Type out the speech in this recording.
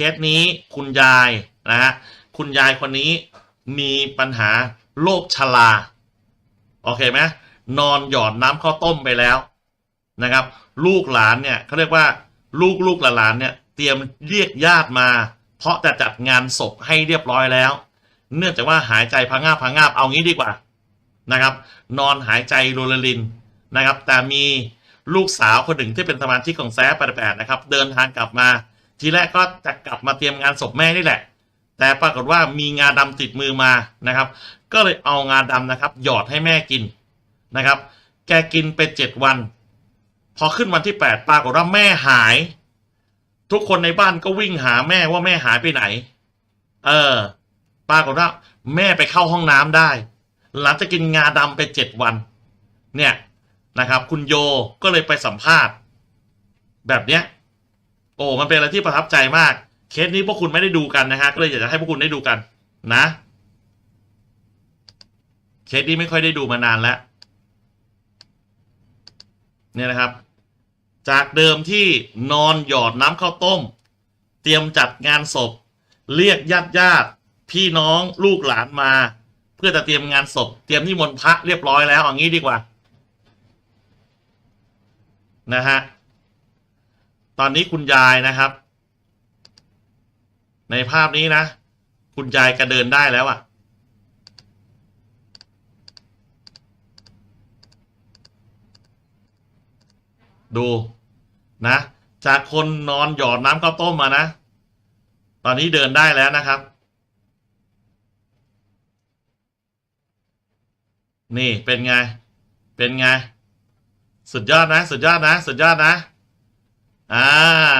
เคสนี้คุณยายนะฮะคุณยายคนนี้มีปัญหาโรคชราโอเคไหมนอนหยอดน้ำข้าวต้มไปแล้วนะครับ ลูกหลานเนี่ยเขาเรียกว่าลูกลูกหลานเนี่ยเตรียมเรียกญาติมา เพราะจะจัดงานศพให้เรียบร้อยแล้ว เนื่องจากว่าหายใจพังงาบพังงาบเอางี้ดีกว่านะครับ นอนหายใจโรลลินนะครับ แต่มีลูกสาวคนหนึ่งที่เป็นสมาชิกของแซ่แปแปดนะครับ เดินทางกลับมา ทีแรกก็จะกลับมาเตรียมงานศพแม่นี่แหละ แต่ปรากฏว่ามีงาดำติดมือมานะครับ ก็เลยเอางาดำนะครับ หยอดให้แม่กินนะครับ แกกินไปเจ็ดวัน พอขึ้นวันที่แปดปรากฏว่าแม่หาย ทุกคนในบ้านก็วิ่งหาแม่ว่าแม่หายไปไหน เออปรากฏว่าแม่ไปเข้าห้องน้ำได้ หลังจากกินงาดำไปเจ็ดวัน เนี่ยนะครับ คุณโยก็เลยไปสัมภาษณ์ แบบเนี้ย โอ้มันเป็นอะไรที่ประทับใจมาก เคสนี้พวกคุณไม่ได้ดูกันนะฮะก็เลยอยากจะให้พวกคุณได้ดูกันนะเคสนี้ไม่ค่อยได้ดูมานานแล้วเนี่ยนะครับ จากเดิมที่นอนหยอดน้ำข้าวต้ม เตรียมจัดงานศพ เรียกญาติญาติพี่น้องลูกหลานมา เพื่อจะเตรียมงานศพ เตรียมนิมนต์พระเรียบร้อยแล้วเอางนี้ดีกว่า นะฮะ ตอนนี้คุณยายนะครับ ในภาพนี้นะ คุณยายกระเดินได้แล้วอะ่ะ ดูนะ จากคนนอนหยอดน้ำข้าวต้มมานะ ตอนนี้เดินได้แล้วนะครับ นี่เป็นไง เป็นไง สุดยอดนะ สุดยอดนะ สุดยอดนะ 啊。